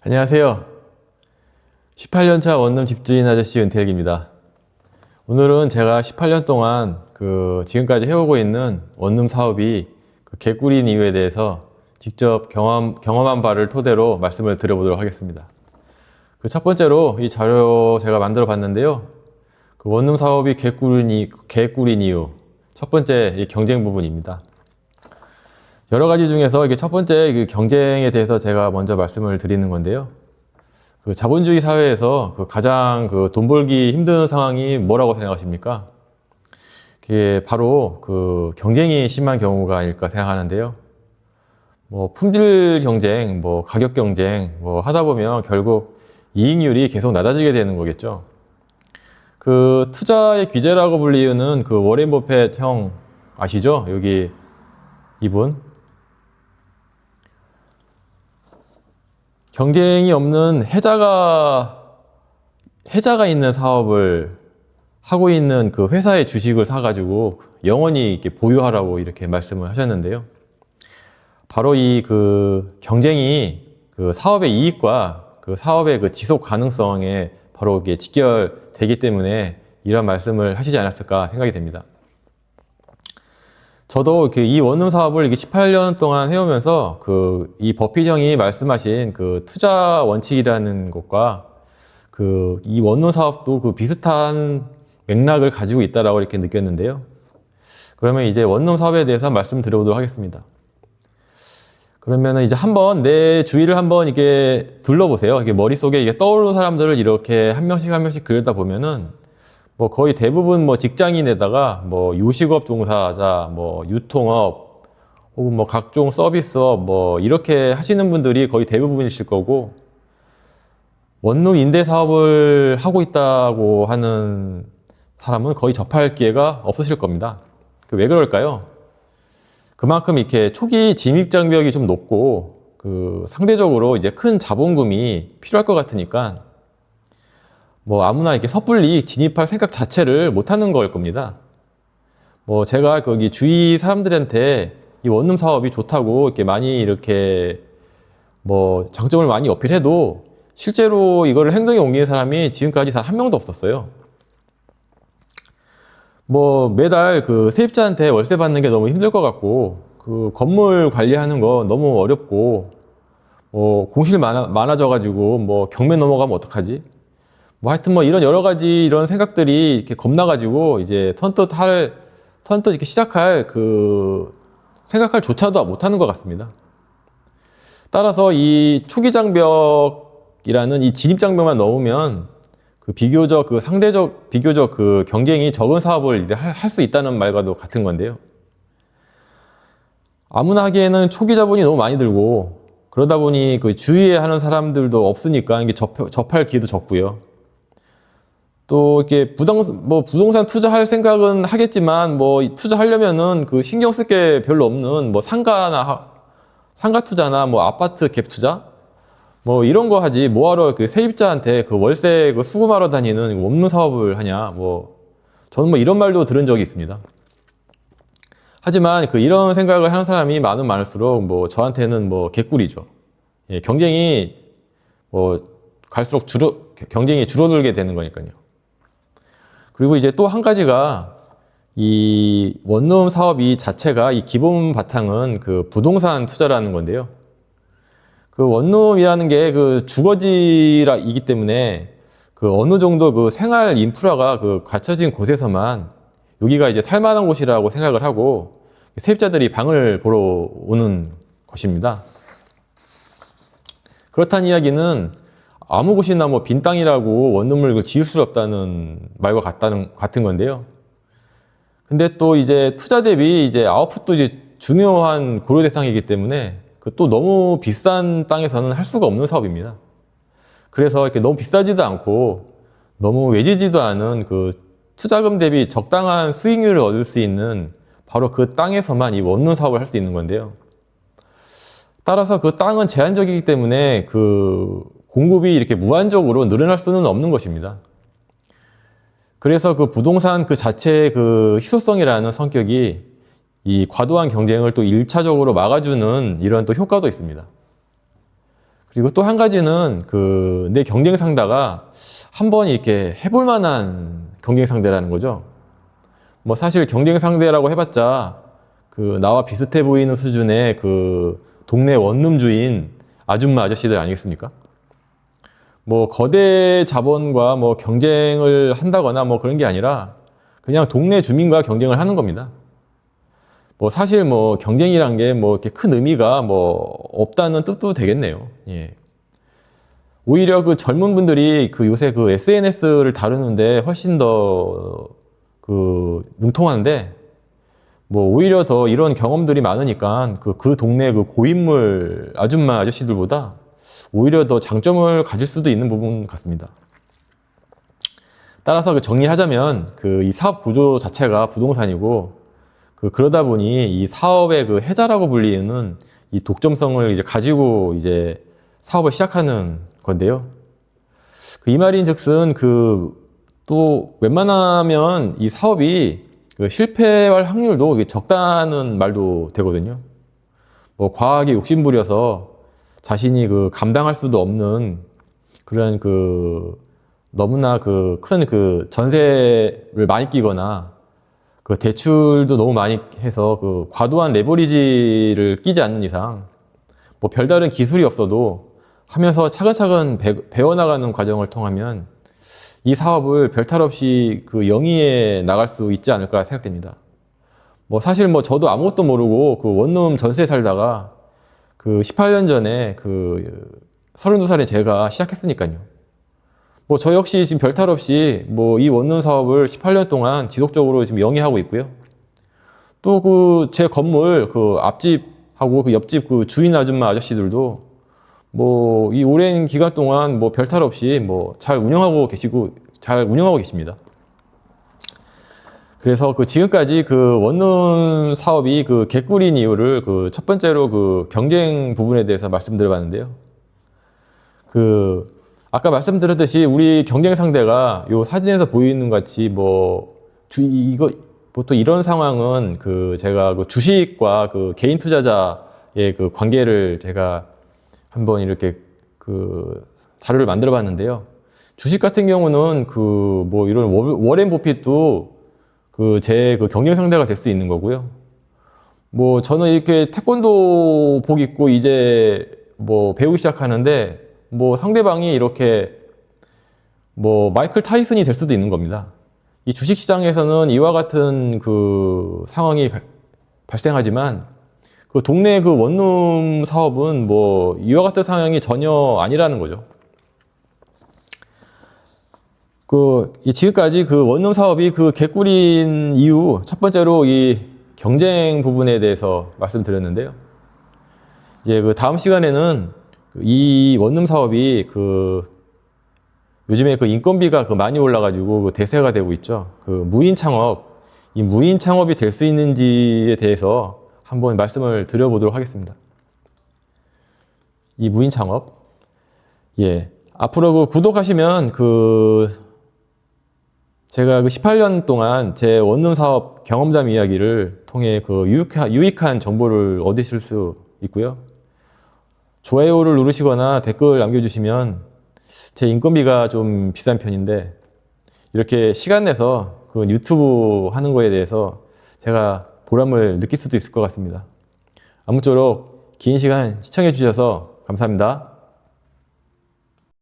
안녕하세요. 18년차 원룸 집주인 아저씨 은택입니다. 오늘은 제가 18년 동안 그 지금까지 해오고 있는 원룸 사업이 그 개꿀인 이유에 대해서 직접 경험, 경험한 바를 토대로 말씀을 드려보도록 하겠습니다. 그 첫 번째로 이 자료 제가 만들어 봤는데요. 그 원룸 사업이 개꿀인, 이, 개꿀인 이유. 첫 번째 이 경쟁 부분입니다. 여러 가지 중에서 이게 첫 번째 그 경쟁에 대해서 제가 먼저 말씀을 드리는 건데요. 그 자본주의 사회에서 그 가장 그 돈 벌기 힘든 상황이 뭐라고 생각하십니까? 그게 바로 그 경쟁이 심한 경우가 아닐까 생각하는데요. 뭐 품질 경쟁, 뭐 가격 경쟁, 뭐 하다 보면 결국 이익률이 계속 낮아지게 되는 거겠죠. 그 투자의 규제라고 불리우는 그 워렌 버핏 형 아시죠? 여기 이분 경쟁이 없는 해자가 해자가 있는 사업을 하고 있는 그 회사의 주식을 사가지고 영원히 이렇게 보유하라고 이렇게 말씀을 하셨는데요. 바로 이 그 경쟁이 그 사업의 이익과 그 사업의 그 지속 가능성에 바로 이게 직결되기 때문에 이런 말씀을 하시지 않았을까 생각이 됩니다. 저도 그 이 원룸 사업을 이게 18년 동안 해오면서 그 이 버핏 형이 말씀하신 그 투자 원칙이라는 것과 그 이 원룸 사업도 그 비슷한 맥락을 가지고 있다라고 이렇게 느꼈는데요. 그러면 이제 원룸 사업에 대해서 말씀 드려보도록 하겠습니다. 그러면은 이제 한번 내 주위를 한번 이게 둘러보세요. 이게 머릿속에 이게 떠오르는 사람들을 이렇게 한 명씩 한 명씩 그려다 보면은 뭐 거의 대부분 뭐 직장인에다가 뭐 요식업 종사자, 뭐 유통업, 혹은 뭐 각종 서비스업 뭐 이렇게 하시는 분들이 거의 대부분이실 거고 원룸 임대 사업을 하고 있다고 하는 사람은 거의 접할 기회가 없으실 겁니다. 그왜 그럴까요? 그만큼 이렇게 초기 진입 장벽이 좀 높고 그 상대적으로 이제 큰 자본금이 필요할 것 같으니까 뭐 아무나 이렇게 섣불리 진입할 생각 자체를 못 하는 걸 겁니다. 뭐 제가 거기 주위 사람들한테 이 원룸 사업이 좋다고 이렇게 많이 이렇게 뭐 장점을 많이 어필해도 실제로 이거를 행동에 옮기는 사람이 지금까지 단 한 명도 없었어요. 뭐 매달 그 세입자한테 월세 받는 게 너무 힘들 것 같고 그 건물 관리하는 거 너무 어렵고 뭐 공실 많아, 많아져가지고 뭐 경매 넘어가면 어떡하지? 뭐 하여튼 뭐 이런 여러 가지 이런 생각들이 이렇게 겁나가지고 이제 선뜻 할 선뜻 이렇게 시작할 그 생각할 조차도 못하는 것 같습니다. 따라서 이 초기 장벽이라는 이 진입 장벽만 넣으면 그 비교적 그 상대적 비교적 그 경쟁이 적은 사업을 이제 할 수 있다는 말과도 같은 건데요. 아무나 하기에는 초기 자본이 너무 많이 들고 그러다 보니 그 주위에 하는 사람들도 없으니까 이게 접, 접할 기회도 적고요. 또 이렇게 부동산 뭐 부동산 투자할 생각은 하겠지만 뭐 투자하려면은 그 신경 쓸 게 별로 없는 뭐 상가나 상가 투자나 뭐 아파트 갭 투자 뭐 이런 거 하지 뭐하러 그 세입자한테 그 월세 그 수금하러 다니는 없는 사업을 하냐 뭐 저는 뭐 이런 말도 들은 적이 있습니다. 하지만 그 이런 생각을 하는 사람이 많은 많을수록 뭐 저한테는 뭐 개꿀이죠. 예, 경쟁이 뭐 갈수록 줄어 경쟁이 줄어들게 되는 거니까요. 그리고 이제 또 한 가지가 이 원룸 사업 이 자체가 이 기본 바탕은 그 부동산 투자라는 건데요. 그 원룸이라는 게 그 주거지이기 때문에 그 어느 정도 그 생활 인프라가 그 갖춰진 곳에서만 여기가 이제 살만한 곳이라고 생각을 하고 세입자들이 방을 보러 오는 것입니다. 그렇다는 이야기는 아무 곳이나 뭐 빈 땅이라고 원룸을 지을 수 없다는 말과 같다는 같은 건데요. 근데 또 이제 투자 대비 이제 아웃풋도 이제 중요한 고려 대상이기 때문에 그 또 너무 비싼 땅에서는 할 수가 없는 사업입니다. 그래서 이렇게 너무 비싸지도 않고 너무 외지지도 않은 그 투자금 대비 적당한 수익률을 얻을 수 있는 바로 그 땅에서만 이 원룸 사업을 할 수 있는 건데요. 따라서 그 땅은 제한적이기 때문에 그 공급이 이렇게 무한적으로 늘어날 수는 없는 것입니다. 그래서 그 부동산 그 자체의 그 희소성이라는 성격이 이 과도한 경쟁을 또 1차적으로 막아주는 이런 또 효과도 있습니다. 그리고 또 한 가지는 그 내 경쟁 상다가 한번 이렇게 해볼 만한 경쟁 상대라는 거죠. 뭐 사실 경쟁 상대라고 해봤자 그 나와 비슷해 보이는 수준의 그 동네 원룸 주인 아줌마 아저씨들 아니겠습니까? 뭐 거대 자본과 뭐 경쟁을 한다거나 뭐 그런 게 아니라 그냥 동네 주민과 경쟁을 하는 겁니다. 뭐 사실 뭐 경쟁이란 게 뭐 이렇게 큰 의미가 뭐 없다는 뜻도 되겠네요. 예. 오히려 그 젊은 분들이 그 요새 그 SNS를 다루는데 훨씬 더 그 능통한데 뭐 오히려 더 이런 경험들이 많으니까 그, 그 동네 그 고인물 아줌마 아저씨들보다 오히려 더 장점을 가질 수도 있는 부분 같습니다. 따라서 그 정리하자면 그 이 사업 구조 자체가 부동산이고 그 그러다 보니 이 사업의 그 해자라고 불리는 이 독점성을 이제 가지고 이제 사업을 시작하는 건데요. 그 이 말인즉슨 그 또 웬만하면 이 사업이 그 실패할 확률도 적다는 말도 되거든요. 뭐 과하게 욕심부려서 자신이 그 감당할 수도 없는 그런 그 너무나 그 큰 그 전세를 많이 끼거나 그 대출도 너무 많이 해서 그 과도한 레버리지를 끼지 않는 이상 뭐 별다른 기술이 없어도 하면서 차근차근 배, 배워나가는 과정을 통하면 이 사업을 별탈 없이 그 영위에 나갈 수 있지 않을까 생각됩니다. 뭐 사실 뭐 저도 아무것도 모르고 그 원룸 전세 살다가 그 18년 전에 그 32살에 제가 시작했으니까요. 뭐 저 역시 지금 별탈 없이 뭐 이 원룸 사업을 18년 동안 지속적으로 지금 영위하고 있고요. 또 그 제 건물 그 앞집하고 그 옆집 그 주인 아줌마 아저씨들도 뭐 이 오랜 기간 동안 뭐 별탈 없이 뭐 잘 운영하고 계시고 잘 운영하고 계십니다. 그래서 그 지금까지 그 원룸 사업이 그 개꿀인 이유를 그 첫 번째로 그 경쟁 부분에 대해서 말씀드려 봤는데요. 그 아까 말씀드렸듯이 우리 경쟁 상대가 요 사진에서 보이는 것 같이 뭐 주 이거 보통 이런 상황은 그 제가 그 주식과 그 개인 투자자의 그 관계를 제가 한번 이렇게 그 자료를 만들어 봤는데요. 주식 같은 경우는 그 뭐 이런 워- 워렌 버핏도 그 제 그 경쟁 상대가 될 수 있는 거고요. 뭐 저는 이렇게 태권도 복 입고 이제 뭐 배우기 시작하는데 뭐 상대방이 이렇게 뭐 마이클 타이슨이 될 수도 있는 겁니다. 이 주식 시장에서는 이와 같은 그 상황이 발- 발생하지만 그 동네 그 원룸 사업은 뭐 이와 같은 상황이 전혀 아니라는 거죠. 그이 지금까지 그 원룸 사업이 그 개꿀인 이유 첫 번째로 이 경쟁 부분에 대해서 말씀드렸는데요. 이제 그 다음 시간에는 그이 원룸 사업이 그 요즘에 그 인건비가 그 많이 올라가지고 그 대세가 되고 있죠. 그 무인 창업, 이 무인 창업이 될 수 있는지에 대해서 한번 말씀을 드려보도록 하겠습니다. 이 무인 창업, 예. 앞으로 그 구독하시면 그 제가 그 18년 동안 제 원룸 사업 경험담 이야기를 통해 그 유익한, 유익한 정보를 얻으실 수 있고요. 좋아요를 누르시거나 댓글 남겨주시면 제 인건비가 좀 비싼 편인데 이렇게 시간 내서 그 유튜브 하는 거에 대해서 제가 보람을 느낄 수도 있을 것 같습니다. 아무쪼록 긴 시간 시청해 주셔서 감사합니다.